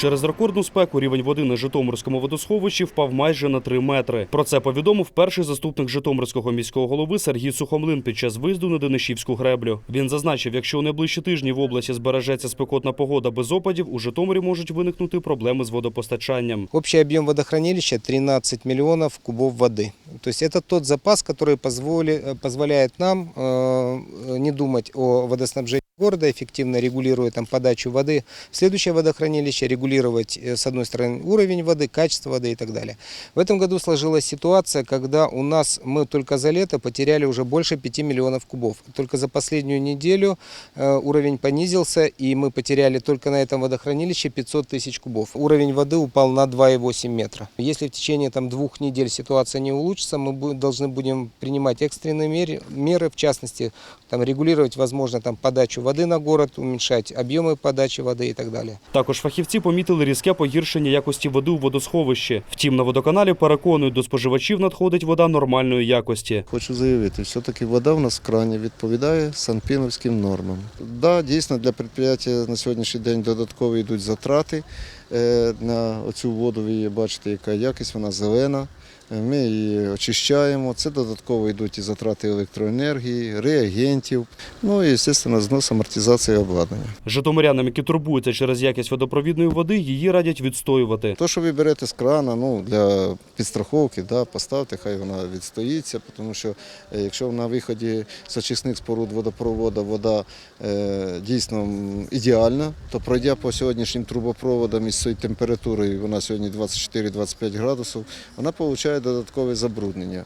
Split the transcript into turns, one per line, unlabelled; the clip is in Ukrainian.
Через рекордну спеку рівень води на Житомирському водосховищі впав майже на 3 метри. Про це повідомив перший заступник Житомирського міського голови Сергій Сухомлин під час виїзду на Денишівську греблю. Він зазначив, якщо у найближчі тижні в області збережеться спекотна погода без опадів, у Житомирі можуть виникнути проблеми з водопостачанням.
Общий объем водохранилища 13 миллионов кубов воды. То есть это тот запас, который позволи- э, позволяет нам э, не думать о водоснабжении города, эффективно регулируя там, подачу воды в следующее водохранилище, регулировать, э, с одной стороны, уровень воды, качество воды и так далее. В этом году сложилась ситуация, когда у нас мы только за лето потеряли уже больше 5 миллионов кубов. Только за последнюю неделю э, уровень понизился, и мы потеряли только на этом водохранилище 500 тысяч кубов. Уровень воды упал на 2,8 метра. Если в течение там, двух недель ситуация не улучшится, мы бу- должны будем принимать экстренные меры, меры в частности, там, регулировать, возможно, там, подачу воды на город, уменьшать объемы подачи воды и так далее.
Також фахівці помітили різке погіршення якості води у водосховищі. Втім, на водоканалі переконують, до споживачів надходить вода нормальної якості.
Хочу заявити, все-таки вода в нас в крані відповідає санпіновським нормам. Да, дійсно, для підприємства на сьогоднішній день додатково йдуть затрати е, на цю воду. Ви її бачите, яка якість, вона зелена. Е, Ми її очищаємо. Це додатково йдуть і затрати електроенергії, реагентів, ну і, звісно, знос амортизації обладнання.
Житомирянам, які турбуються через якість водопровідної води, її радять відстоювати.
То, що ви берете з крана, ну для підстраховки, да, поставте, хай вона відстоїться, тому що е, якщо на виході з очисних споруд водопроводу вода е, дійсно ідеальна, то пройдя по сьогоднішнім трубопроводам із цією температурою, вона сьогодні 24-25 градусів, вона отримує додаткове забруднення.